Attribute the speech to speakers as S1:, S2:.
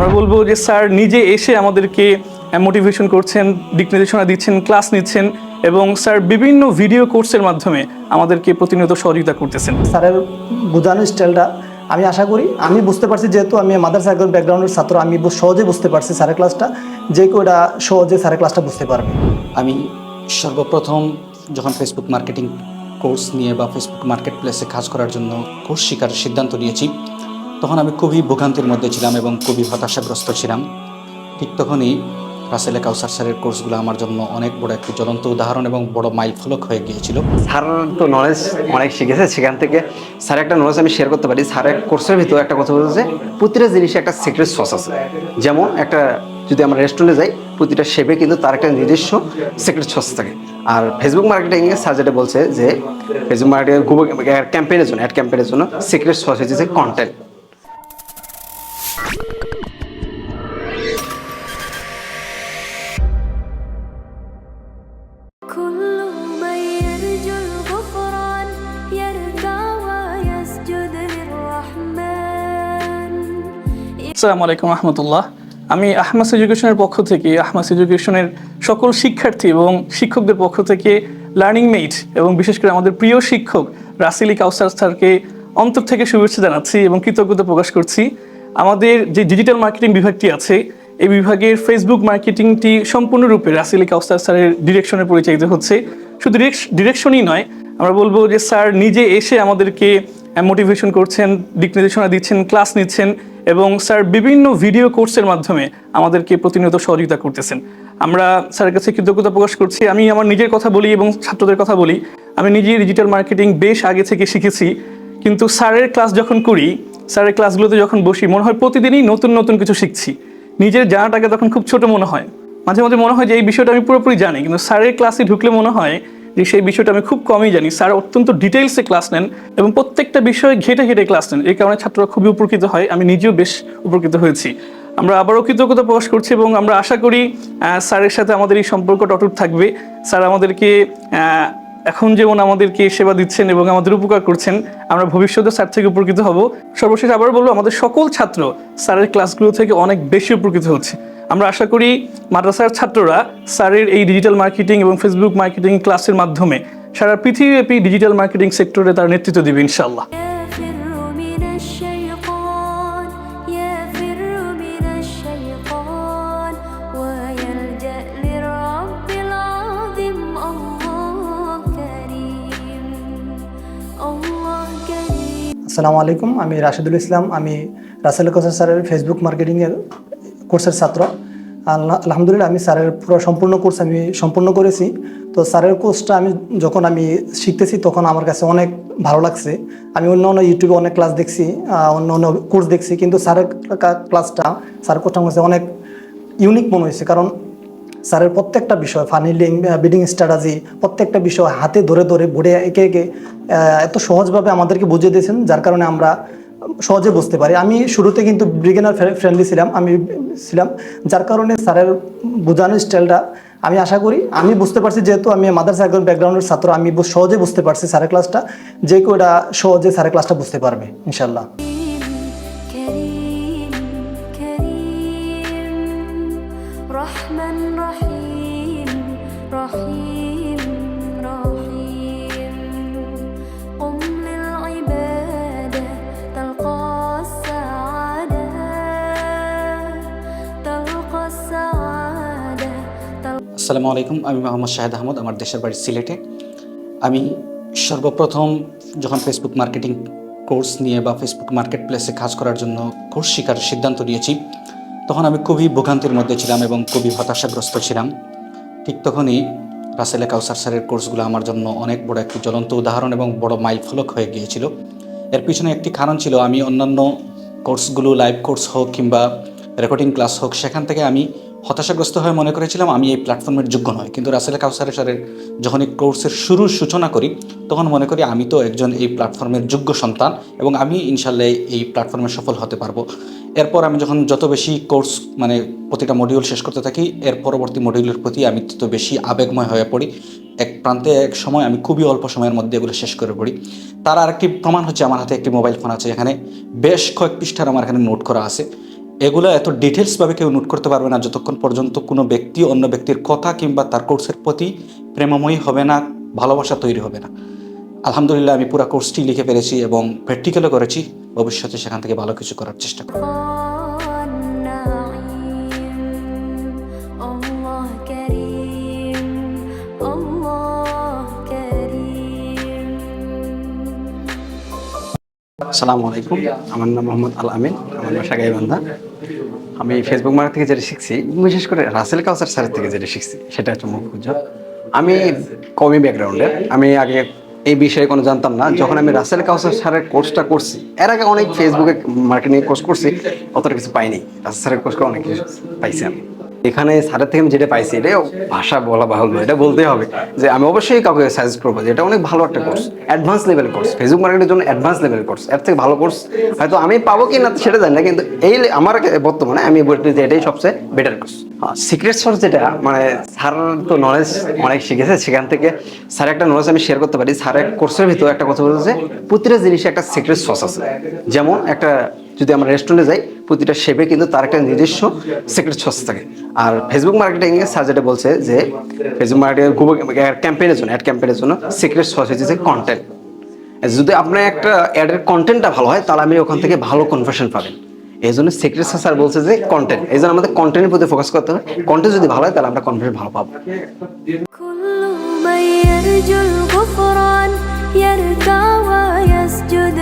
S1: আমরা বলব যে স্যার নিজে এসে আমাদেরকে মোটিভেশন করছেন দিক নির্দেশনা দিচ্ছেন ক্লাস নিচ্ছেন এবং স্যার বিভিন্ন ভিডিও কোর্সের মাধ্যমে আমাদেরকে প্রতিনিয়ত সহযোগিতা করতেছেন।
S2: স্যারের বোঝানোর স্টাইলটা আমি আশা করি আমি বুঝতে পারছি যেহেতু আমি মাদারসা একজন ব্যাকগ্রাউন্ডের ছাত্র আমি সহজে বুঝতে পারছি স্যারের ক্লাসটা যে কেউ এটা সহজে স্যারের ক্লাসটা বুঝতে পারবে।
S3: আমি সর্বপ্রথম যখন ফেসবুক মার্কেটিং কোর্স নিয়ে বা ফেসবুক মার্কেট প্লেসে কাজ করার জন্য কোর্স শেখার সিদ্ধান্ত নিয়েছি তখন আমি খুবই ভোগান্তির মধ্যে ছিলাম এবং খুবই হতাশাগ্রস্ত ছিলাম। ঠিক তখনই রাসেলে কাউসার স্যারের কোর্সগুলো আমার জন্য অনেক বড় একটি জ্বলন্ত উদাহরণ এবং বড় মাইল ফলক হয়ে গিয়েছিল।
S4: স্যার তো নলেজ অনেক শিখেছে, সেখান থেকে স্যার একটা নলেজ আমি শেয়ার করতে পারি। স্যারের কোর্সের ভিতরে একটা কথা বলছে প্রতিটা জিনিসে একটা সিক্রেট সস আছে। যেমন একটা যদি আমরা রেস্টুরেন্টে যাই, প্রতিটা শেপে কিন্তু তার একটা নিজস্ব সিক্রেট সস থাকে। আর ফেসবুক মার্কেটিংয়ে স্যার যেটা বলছে যে ফেসবুক মার্কেটিং ক্যাম্পেইনের জন্য অ্যাড ক্যাম্পেইনের জন্য সিক্রেট সস হচ্ছে কন্টেন্ট
S5: كل من يرجو الغفران يركع ويسجد للرحمن
S1: আসসালামু আলাইকুম রহমতুল্লাহ আমি আহমাস এডুকেশনের পক্ষ থেকে আহমাস এডুকেশনের সকল শিক্ষার্থী এবং শিক্ষকদের পক্ষ থেকে লার্নিং মেট এবং বিশেষ করে আমাদের প্রিয় শিক্ষক রাসিলি কাউসার স্যারকে অন্তর থেকে শুভেচ্ছা জানাচ্ছি এবং কৃতজ্ঞতা প্রকাশ করছি আমাদের যে ডিজিটাল মার্কেটিং বিভাগটি আছে এই বিভাগের ফেসবুক মার্কেটিংটি সম্পূর্ণরূপে রাসিলি কাউসার স্যারের ডিরেকশনে পরিচালিত হচ্ছে। শুধু ডিরেকশনই নয়, আমরা বলব যে স্যার নিজে এসে আমাদেরকে মোটিভেশন করছেন, দিক নির্দেশনা দিচ্ছেন ক্লাস নিচ্ছেন এবং স্যার বিভিন্ন ভিডিও কোর্সের মাধ্যমে আমাদেরকে প্রতিনিয়ত সহযোগিতা করতেছেন। আমরা স্যারের কাছে কৃতজ্ঞতা প্রকাশ করছি। আমি আমার নিজের কথা বলি এবং ছাত্রদের কথা বলি। আমি নিজেই ডিজিটাল মার্কেটিং বেশ আগে থেকে শিখেছি। কিন্তু স্যারের ক্লাস যখন করি, স্যারের ক্লাসগুলোতে যখন বসি, মনে হয় প্রতিদিনই নতুন নতুন কিছু শিখছি। নিজের জানাটাকে তখন খুব ছোট মনে হয়। মাঝে মাঝে মনে হয় যে এই বিষয়টা আমি পুরোপুরি জানি, কিন্তু স্যারের ক্লাসে ঢুকলে মনে হয় যে সেই বিষয়টা আমি খুব কমই জানি। স্যার অত্যন্ত ডিটেলসে ক্লাস নেন এবং প্রত্যেকটা বিষয়ে ঘেটে ঘেটে ক্লাস নেন। এই কারণে ছাত্ররা খুবই উপকৃত হয়। আমি নিজেও বেশ উপকৃত হয়েছি। আমরা আবারও কৃতজ্ঞতা প্রকাশ করছি এবং আমরা আশা করি স্যারের সাথে আমাদের এই সম্পর্কটা অটুট থাকবে। স্যার আমাদেরকে এখন যেমন আমাদেরকে সেবা দিচ্ছেন এবং আমাদের উপকার করছেন, আমরা ভবিষ্যতে স্যার থেকে উপকৃত হব। সর্বশেষ আবার বলব, আমাদের সকল ছাত্র স্যারের ক্লাসগুলো থেকে অনেক বেশি উপকৃত হচ্ছে। আমরা আশা করি মাদ্রাসার ছাত্ররা স্যারের এই ডিজিটাল মার্কেটিং এবং ফেসবুক মার্কেটিং ক্লাসের মাধ্যমে সারা পৃথিবীব্যাপী ডিজিটাল মার্কেটিং সেক্টরে তার নেতৃত্ব দেবে ইনশাল্লাহ
S2: আসসালামু আলাইকুম, আমি রাশিদুল ইসলাম, আমি রাসেল কোসার স্যারের ফেসবুক মার্কেটিংয়ের কোর্সের ছাত্র। আলহামদুলিল্লাহ, আমি স্যারের পুরো সম্পূর্ণ কোর্স আমি সম্পূর্ণ করেছি। তো স্যারের কোর্সটা আমি যখন আমি শিখতেছি, তখন আমার কাছে অনেক ভালো লাগছে। আমি অন্য অন্য ইউটিউবে অনেক ক্লাস দেখছি অন্য অন্য কোর্স দেখছি, কিন্তু স্যারের ক্লাসটা স্যারের কোর্সটা আমার কাছে অনেক ইউনিক মনে হয়েছে। কারণ স্যারের প্রত্যেকটা বিষয় ফানিলিং বিডিং স্ট্র্যাটাজি প্রত্যেকটা বিষয় হাতে ধরে ধরে বোর্ডে একে একে এত সহজভাবে আমাদেরকে বুঝিয়ে দিয়েছেন, যার কারণে আমরা সহজে বুঝতে পারি। আমি শুরুতে কিন্তু বিগিনার ফ্রেন্ডলি ছিলাম, আমি ছিলাম, যার কারণে স্যারের বোঝানোর স্টাইলটা আমি আশা করি, আমি বুঝতে পারছি যেহেতু আমি মাদারসা একজন ব্যাকগ্রাউন্ডের ছাত্র, আমি সহজে বুঝতে পারছি স্যারের ক্লাসটা যে কেউ এটা সহজে স্যারের ক্লাসটা বুঝতে পারবে ইনশাল্লাহ
S3: আসসালামু আলাইকুম। আমি মোহাম্মদ শাহেদ আহমদ, আমার দেশের বাড়ি সিলেটে। আমি সর্বপ্রথম যখন ফেসবুক মার্কেটিং কোর্স নিয়ে বা ফেসবুক মার্কেট প্লেসে কাজ করার জন্য কোর্স শেখার সিদ্ধান্ত নিয়েছি, তখন আমি খুবই ভোগান্তির মধ্যে ছিলাম এবং খুবই হতাশাগ্রস্ত ছিলাম। ঠিক তখনই রাসেলে কাউসার স্যারের কোর্সগুলো আমার জন্য অনেক বড় একটি জ্বলন্ত উদাহরণ এবং বড় মাইল ফলক হয়ে গিয়েছিল। এর পিছনে একটি কারণ ছিল, আমি অন্যান্য কোর্সগুলো লাইভ কোর্স হোক কিংবা রেকর্ডিং ক্লাস হোক, সেখান থেকে আমি হতাশাগ্রস্ত হয়ে মনে করেছিলাম আমি এই প্ল্যাটফর্মের যোগ্য নয় কিন্তু রাসেল কাউসারের স্যারের যখন এই কোর্সের শুরুর সূচনা করি, তখন মনে করি আমি তো একজন এই প্ল্যাটফর্মের যোগ্য সন্তান এবং আমি ইনশাল্লাহ এই প্ল্যাটফর্মে সফল হতে পারব। এরপর আমি যখন যত বেশি কোর্স মানে প্রতিটা মডিউল শেষ করতে থাকি, এর পরবর্তী মডিউলের প্রতি আমি তত বেশি আবেগময় হয়ে পড়ি। এক প্রান্তে এক সময় আমি খুবই অল্প সময়ের মধ্যে এগুলো শেষ করে পড়ি। তার আরেকটি প্রমাণ হচ্ছে আমার হাতে একটি মোবাইল ফোন আছে এখানে। বেশ কয়েক পৃষ্ঠার আমার এখানে নোট করা আছে। এগুলো এত ডিটেলসভাবে কেউ নোট করতে পারবে না, যতক্ষণ পর্যন্ত কোনো ব্যক্তি, অন্য ব্যক্তির কথা কিংবা তার কোর্সের প্রতি প্রেমময়ী হবে না, ভালোবাসা তৈরি হবে না। আলহামদুলিল্লাহ, আমি পুরো কোর্সটি লিখে ফেলেছি এবং প্র্যাকটিক্যালও করেছি। ভবিষ্যতে সেখান থেকে ভালো কিছু করার চেষ্টা করব।
S4: আসসালামু আলাইকুম। আমার নাম মোহাম্মদ আল আমিন, আমার বাসা গাইবান্ধা। আমি ফেসবুক মার্কেট থেকে যেটা শিখছি, বিশেষ করে রাসেল কাউসার স্যারের থেকে যেটা শিখছি, সেটা হচ্ছে মুখ গুজব আমি কমি ব্যাকগ্রাউন্ডের আমি আগে এই বিষয়ে কোনো জানতাম না। যখন আমি রাসেল কাউসার স্যারের কোর্সটা করছি, এর আগে অনেক ফেসবুকে মার্কেটিং কোর্স করছি, অতটা কিছু পাইনি। রাসেল স্যারের কোর্স করে অনেক কিছু পাইছি আমি। এখানে স্যারের থেকে আমি যেটা পাইছি এটা ভাষা বলা বাহুল্য, এটা বলতে হবে যে আমি অবশ্যই কাউকে সাজেস্ট করব যে এটা অনেক ভালো একটা course advance level course Facebook মার্কেটের জন্য অ্যাডভান্স লেভেল কোর্স এর থেকে ভালো কোর্স হয়তো আমি পাবো কি না সেটা জানি না, কিন্তু এই আমার বর্তমানে আমি বলতে যে এটাই সবচেয়ে বেটার কোর্স সিক্রেট সোর্স যেটা মানে স্যার তো নলেজ অনেক শিখেছে, সেখান থেকে স্যার একটা নলেজ আমি শেয়ার করতে পারি। স্যারের কোর্সের ভিতরে একটা কথা বলতেছে প্রতিটা জিনিসে একটা সিক্রেট সস আছে। যেমন একটা যদি আমরা রেস্টুরেন্টে যাই প্রতিটা শেপে কিন্তু তার একটা নিজস্ব সিক্রেট সস থাকে আর ফেসবুক মার্কেটিং এ স্যার যেটা বলছে যে ফেসবুক মার্কেটিং ক্যাম্পেইনের জন্য অ্যাড ক্যাম্পেইনের জন্য সিক্রেট সস হচ্ছে কন্টেন্ট যদি আপনার একটা অ্যাডের কন্টেন্টটা ভালো হয় তাহলে আমি ওখান থেকে ভালো কনভার্সন পাবেন এই জন্য সিক্রেট স্যার বলছে যে কন্টেন্ট এই জন্য আমাদের কন্টেন্টের প্রতি ফোকাস করতে হবে কন্টেন্ট যদি ভালো হয় তাহলে আমরা কনভার্সন ভালো পাবো
S5: كل من يرجو الغفران يركع ويسجد